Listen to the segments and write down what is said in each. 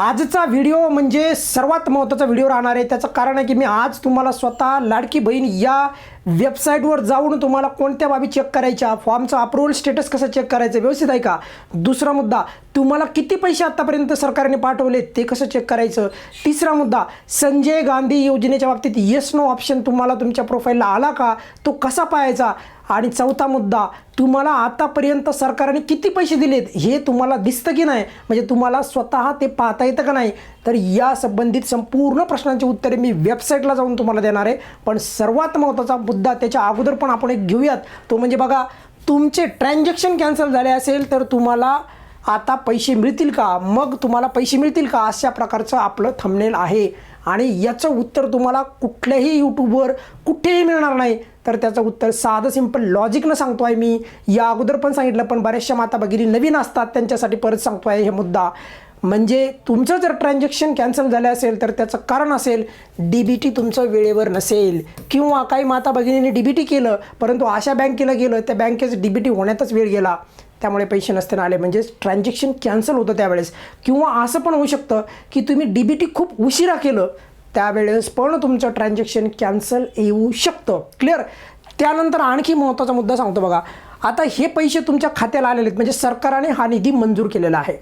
आजचा व्हिडिओ म्हणजे सर्वात महत्त्वाचा व्हिडिओ राहणार आहे. त्याचं कारण आहे की मी आज तुम्हाला स्वतः लाडकी बहीण या वेबसाईटवर जाऊन तुम्हाला कोणत्या बाबी चेक करायच्या? फॉर्मचं अप्रुव्हल स्टेटस कसं चेक करायचं? व्यवस्थित आहे का? दुसरा मुद्दा तुम्हाला किती पैसे आत्तापर्यंत सरकारने पाठवले? ते कसं चेक करायचं? तिसरा मुद्दा संजय गांधी योजनेच्या बाबतीत येस नो ऑप्शन तुम्हाला तुमच्या प्रोफाईलला आला का? तो कसा पाहायचा? आणि चौथा मुद्दा तुम्हाला आतापर्यंत सरकारने किती पैसे दिलेत? हे तुम्हाला दिसतं की नाही? म्हणजे तुम्हाला स्वतः ते पाहता येतं का नाही? तर या संबंधित संपूर्ण प्रश्नांची उत्तरे मी वेबसाईटला जाऊन तुम्हाला देणार आहे. पण सर्वात महत्त्वाचा मुद्दा त्याच्या अगोदर पण आपण एक घेऊयात. तो म्हणजे बघा तुमचे ट्रान्झॅक्शन कॅन्सल झाले असेल तर तुम्हाला आता पैसे मिळतील का? मग तुम्हाला पैसे मिळतील का? अशा प्रकारचं आपलं थंबनेल आहे. आणि याचं उत्तर तुम्हाला कुठल्याही यूट्यूबवर कुठेही मिळणार नाही. तर त्याचं उत्तर साधं सिंपल लॉजिकनं सांगतो आहे मी. या अगोदर पण सांगितलं पण बऱ्याचशा माता भगिनी नवीन असतात त्यांच्यासाठी परत सांगतो आहे हे मुद्दा. म्हणजे तुमचं जर ट्रान्झॅक्शन कॅन्सल झालं असेल तर त्याचं कारण असेल डी बी टी तुमचं वेळेवर नसेल. किंवा काही माता भगिनीने डी बी टी केलं परंतु अशा बँकेला गेलं त्या बँकेचं डी बी टी होण्यातच वेळ गेला. त्यामुळे पैसे नसताना आले. म्हणजे ट्रान्झॅक्शन कॅन्सल होतं त्यावेळेस. किंवा असं पण होऊ शकतं की तुम्ही डी बी टी खूप उशिरा केलं त्यावेळेस पण तुमचं ट्रान्झॅक्शन कॅन्सल येऊ शकतं. क्लिअर त्यानंतर आणखी महत्त्वाचा मुद्दा सांगतो बघा. आता हे पैसे तुमच्या खात्याला आलेले आहेत. म्हणजे सरकारने हा निधी मंजूर केलेला आहे.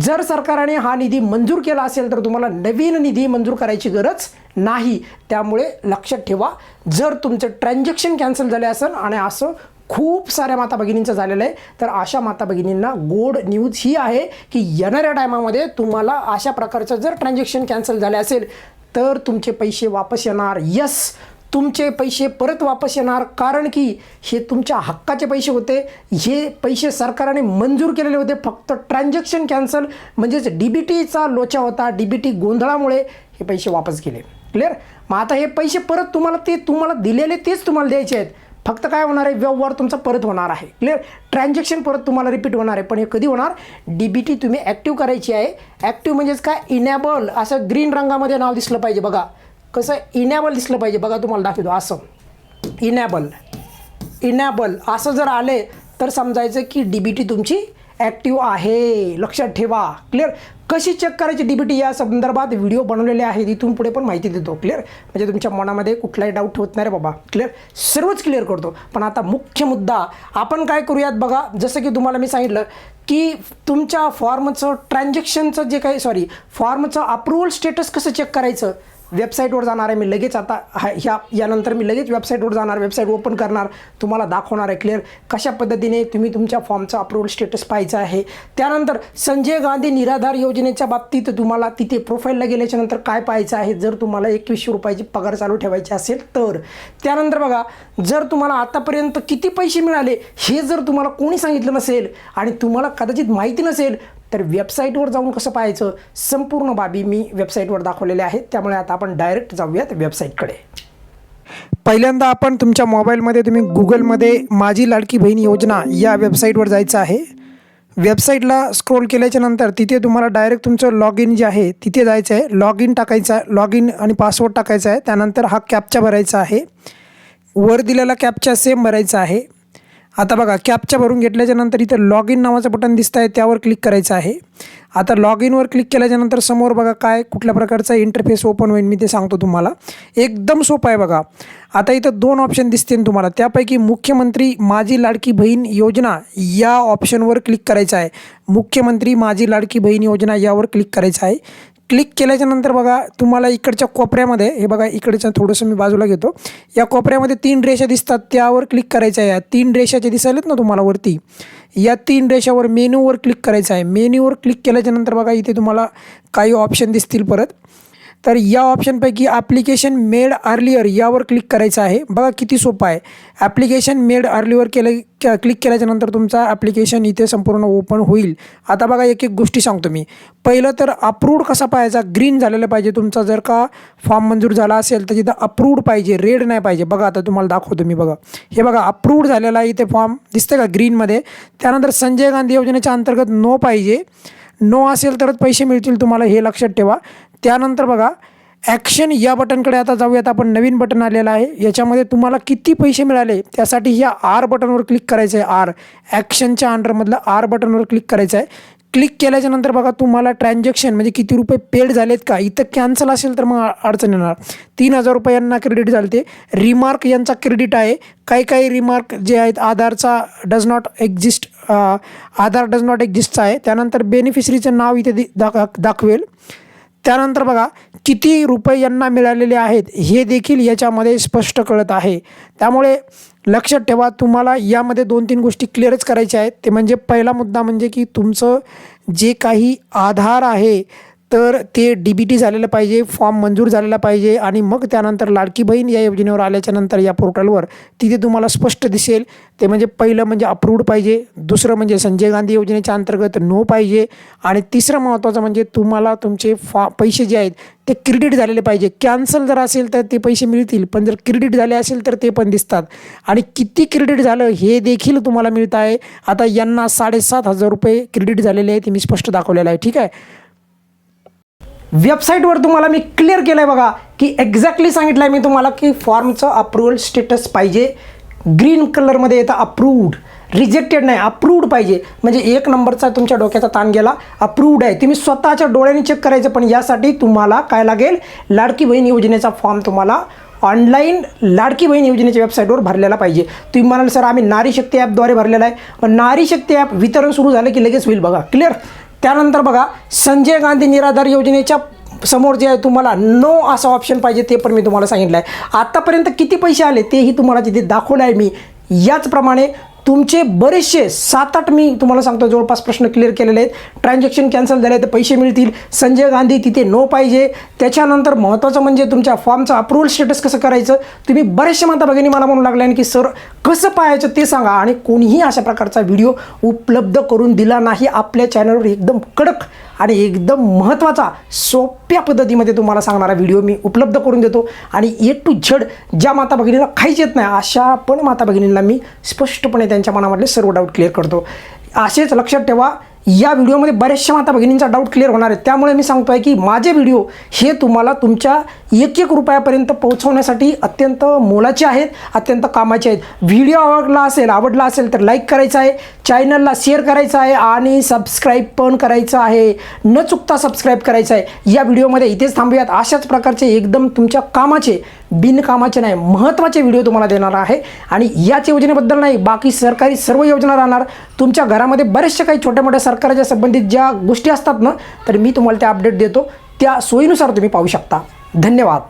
जर सरकारने हा निधी मंजूर केला असेल तर तुम्हाला नवीन निधी मंजूर करायची गरज नाही. त्यामुळे लक्षात ठेवा जर तुमचं ट्रान्झॅक्शन कॅन्सल झाले असेल आणि असं खूप साऱ्या माता भगिनींचं झालेलं आहे तर अशा माता भगिनींना गोड न्यूज ही आहे की येणाऱ्या टायमामध्ये तुम्हाला अशा प्रकारचं जर ट्रान्झॅक्शन कॅन्सल झाले असेल तर तुमचे पैसे वापस येणार. यस तुमचे पैसे परत वापस येणार कारण की हे तुमच्या हक्काचे पैसे होते. हे पैसे सरकारने मंजूर केलेले होते. फक्त ट्रान्झॅक्शन कॅन्सल म्हणजेच डी बी टीचा लोचा होता. डी बी टी गोंधळामुळे हे पैसे वापस गेले. क्लिअर? मग आता हे पैसे परत तुम्हाला ते तुम्हाला दिलेले तेच तुम्हाला द्यायचे आहेत. फक्त काय होणार आहे? व्यवहार तुमचा परत होणार आहे. क्लिअर? ट्रान्झॅक्शन परत तुम्हाला रिपीट होणार आहे. पण हे कधी होणार? डी बी टी तुम्ही ॲक्टिव्ह करायची आहे. ॲक्टिव्ह म्हणजेच काय? इनॅबल असं ग्रीन रंगामध्ये नाव दिसलं पाहिजे बघा. कसं इनॅबल दिसलं पाहिजे. बघा तुम्हाला दाखवतो. असं. इनॅबल. इनॅबल. असं जर आले तर समजायचं की डी बी टी तुमची ॲक्टिव्ह आहे. लक्षात ठेवा. क्लिअर कशी चेक करायची डी बी टी या संदर्भात व्हिडिओ बनवलेले आहेत. इथून पुढे पण माहिती देतो. क्लिअर म्हणजे तुमच्या मनामध्ये कुठलाही डाऊट होत नाही रे बाबा. क्लिअर सर्वच क्लिअर करतो. पण आता मुख्य मुद्दा आपण काय करूयात बघा. जसं की तुम्हाला मी सांगितलं की तुमच्या फॉर्मचं ट्रान्झॅक्शनचं जे काही सॉरी फॉर्मचं अप्रुव्हल स्टेटस कसं चेक करायचं? वेबसाईटवर जाणार आहे. मी लगेच आता हा ह्या यानंतर मी लगेच वेबसाईटवर जाणार वेबसाईट ओपन करणार. तुम्हाला दाखवणार आहे क्लिअर कशा पद्धतीने तुम्ही तुमच्या फॉर्मचा अप्रूवल स्टेटस पाहायचा आहे. त्यानंतर संजय गांधी निराधार योजनेच्या बाबतीत तुम्हाला तिथे प्रोफाईलला गेल्याच्यानंतर काय पाहायचं आहे? जर तुम्हाला एकवीसशे रुपयाची पगार चालू ठेवायची असेल तर. त्यानंतर बघा जर तुम्हाला आतापर्यंत किती पैसे मिळाले हे जर तुम्हाला कोणी सांगितलं नसेल आणि तुम्हाला कदाचित माहिती नसेल तर वेबसाईटवर जाऊन कसं पाहायचं? संपूर्ण बाबी मी वेबसाईटवर दाखवलेल्या आहेत. त्यामुळे आता आपण डायरेक्ट जाऊयात वेबसाईटकडे पहिल्यांदा आपण तुमच्या मोबाईलमध्ये तुम्ही गुगलमध्ये माझी लाडकी बहीण योजना या वेबसाईटवर जायचं आहे. वेबसाईटला स्क्रोल केल्याच्यानंतर तिथे तुम्हाला डायरेक्ट तुमचं लॉग इन जे आहे तिथे जायचं आहे. लॉग इन टाकायचं आहे. लॉग इन आणि पासवर्ड टाकायचा आहे. त्यानंतर हा कॅपचा भरायचा आहे. वर दिलेला कॅपचा सेम भरायचा आहे. आता बघा कॅपच्या भरून घेतल्याच्यानंतर इथं लॉग इन नावाचं बटन दिसतं आहे त्यावर क्लिक करायचं आहे. आता लॉग इनवर क्लिक केल्याच्यानंतर समोर बघा काय कुठल्या प्रकारचा इंटरफेस ओपन होईल मी ते सांगतो तुम्हाला. एकदम सोपं आहे बघा. आता इथं दोन ऑप्शन दिसतील तुम्हाला. त्यापैकी मुख्यमंत्री माझी लाडकी बहीण योजना या ऑप्शनवर क्लिक करायचं आहे. मुख्यमंत्री माझी लाडकी बहीण योजना यावर क्लिक करायचं आहे. क्लिक केल्याच्यानंतर बघा तुम्हाला इकडच्या कोपऱ्यामध्ये हे बघा इकडच्या थोडंसं मी बाजूला घेतो. या कोपऱ्यामध्ये तीन रेषा दिसतात त्यावर क्लिक करायचं आहे. या तीन रेषाचे दिसायलेत ना तुम्हाला वरती? या तीन रेषावर मेन्यूवर क्लिक करायचं आहे. मेन्यूवर क्लिक केल्याच्यानंतर बघा इथे तुम्हाला काही ऑप्शन दिसतील परत. तर या ऑप्शनपैकी ॲप्लिकेशन मेड अर्लियर यावर क्लिक करायचं आहे. बघा किती सोपं आहे. ॲप्लिकेशन मेड अर्लिअर केलं क्लिक केल्याच्यानंतर तुमचा ॲप्लिकेशन इथे संपूर्ण ओपन होईल. आता बघा एक एक गोष्टी सांगतो मी. पहिलं तर अप्रूव्ड कसा पाहायचा? ग्रीन झालेला पाहिजे तुमचा. जर का फॉर्म मंजूर झाला असेल तर तिथं अप्रूव्ड पाहिजे. रेड नाही पाहिजे. बघा आता तुम्हाला दाखवतो मी बघा. हे बघा अप्रूव्ड झालेला आहे इथे फॉर्म दिसते का ग्रीनमध्ये त्यानंतर संजय गांधी योजनेच्या अंतर्गत नो पाहिजे. नो असेल तरच पैसे मिळतील तुम्हाला हे लक्षात ठेवा. त्यानंतर बघा ॲक्शन या बटनकडे आता जाऊयात आपण. नवीन बटन आलेलं आहे. याच्यामध्ये तुम्हाला किती पैसे मिळाले? त्यासाठी ह्या आर बटनवर क्लिक करायचं आहे. आर ॲक्शनच्या अंडरमधलं आर बटनवर क्लिक करायचं आहे. क्लिक केल्याच्यानंतर बघा तुम्हाला ट्रान्झॅक्शन म्हणजे किती रुपये पेड झालेत का? इथं कॅन्सल असेल तर मग अडचण येणार. तीन हजार रुपयांना क्रेडिट झालते. ते रिमार्क यांचा क्रेडिट आहे. काही काही रिमार्क जे आहेत आधारचा does not exist Aadhaar does not एक्झिस्टचा आहे. त्यानंतर बेनिफिशरीचं नाव इथे दि- दाख दाखवेल. त्यानंतर बघा किती रुपये यांना मिळालेले आहेत हे देखील याच्यामध्ये स्पष्ट कळत आहे. त्यामुळे लक्षात ठेवा तुम्हाला यामध्ये दोन तीन गोष्टी क्लिअरच करायच्या आहेत. ते म्हणजे पहिला मुद्दा म्हणजे की तुमचं जे काही आधार आहे तर ते डी बी टी झालेलं पाहिजे फॉर्म मंजूर झालेला पाहिजे आणि मग त्यानंतर लाडकी बहीण या योजनेवर आल्याच्यानंतर या पोर्टलवर तिथे तुम्हाला स्पष्ट दिसेल. ते म्हणजे पहिलं म्हणजे अप्रूव्ड पाहिजे दुसरं म्हणजे संजय गांधी योजनेच्या अंतर्गत नो पाहिजे आणि तिसरं महत्त्वाचं म्हणजे तुम्हाला तुमचे फॉ पैसे जे आहेत ते क्रेडिट झालेले पाहिजे. कॅन्सल जर असेल तर ते पैसे मिळतील पण जर क्रेडिट झाले असेल तर ते पण दिसतात. आणि किती क्रेडिट झालं हे देखील तुम्हाला मिळत आहे. आता यांना साडेसात हजार रुपये क्रेडिट झालेले आहे ते मी स्पष्ट दाखवलेलं आहे. ठीक आहे? वेबसाईटवर तुम्हाला मी क्लिअर केलं आहे बघा की एक्झॅक्टली सांगितलं आहे मी तुम्हाला की फॉर्मचं अप्रुव्हल स्टेटस पाहिजे. ग्रीन कलरमध्ये येतं अप्रूव्ड रिजेक्टेड नाही अप्रूव्ड पाहिजे. म्हणजे एक नंबरचा तुमच्या डोक्याचा ताण गेला अप्रूव्ड आहे. तुम्ही स्वतःच्या डोळ्याने चेक करायचं पण यासाठी तुम्हाला काय लागेल? लाडकी बहीण योजनेचा फॉर्म तुम्हाला ऑनलाईन लाडकी बहीण योजनेच्या वेबसाईटवर भरलेला पाहिजे. तुम्ही म्हणाल सर आम्ही नारी शक्ती ॲपद्वारे भरलेला आहे. पण नारी शक्ती ॲप वितरण सुरू झालं की लगेच होईल बघा. क्लिअर त्यानंतर बघा संजय गांधी निराधार योजनेच्या समोर जे आहे तुम्हाला नो असं ऑप्शन पाहिजे ते पण मी तुम्हाला सांगितलं आहे आत्तापर्यंत किती पैसे आले तेही तुम्हाला तिथे दाखवलं आहे मी. याचप्रमाणे तुमचे बरेचसे सात आठ मी तुम्हाला सांगतो जवळपास प्रश्न क्लिअर केलेले आहेत. ट्रान्झॅक्शन कॅन्सल झाले तर पैसे मिळतील. संजय गांधी तिथे नो पाहिजे. त्याच्यानंतर महत्त्वाचं म्हणजे तुमच्या फॉर्मचं अप्रुव्हल स्टेटस कसं करायचं? तुम्ही बरेचसे माता भगिनी मला म्हणू लागले की सर कसं पाहायचं ते सांगा. आणि कोणीही अशा प्रकारचा व्हिडिओ उपलब्ध करून दिला नाही आपल्या चॅनलवर एकदम कडक आणि एकदम महत्त्वाचा सोप्या पद्धतीमध्ये तुम्हाला सांगणारा व्हिडिओ मी उपलब्ध करून देतो. आणि ए टू झड ज्या माता भगिनीला काहीच येत नाही अशा पण माता भगिनींना मी स्पष्टपणे त्यांच्या मनामधले सर्व डाऊट क्लिअर करतो. असेच लक्षात ठेवा या व्हिडिओमध्ये बऱ्याचशा माता भगिनींचा डाऊट क्लिअर होणार आहे. त्यामुळे मी सांगतो आहे की माझे व्हिडिओ हे तुम्हाला तुमच्या एक एक रुपयापर्यंत पोहोचवण्यासाठी अत्यंत मोलाचे आहेत अत्यंत कामाचे आहेत. व्हिडिओ आवडला असेल आवडला असेल तर लाईक करायचा आहे चॅनलला शेअर करायचा आहे आणि सबस्क्राईब पण करायचं आहे. न चुकता सबस्क्राईब करायचं आहे. या व्हिडिओमध्ये इथेच थांबूयात. अशाच प्रकारचे एकदम तुमच्या कामाचे बिनकामाचे नाही महत्त्वाचे व्हिडिओ तुम्हाला देणार आहे. आणि याच योजनेबद्दल नाही बाकी सरकारी सर्व योजना राहणार. तुमच्या घरामध्ये बरेचशा काही छोट्या मोठ्या सरकारच्या संबंधित ज्या गोष्टी असतात ना तर मी तुम्हाला त्या अपडेट देतो. त्या सोयीनुसार तुम्ही पाहू शकता. धन्यवाद.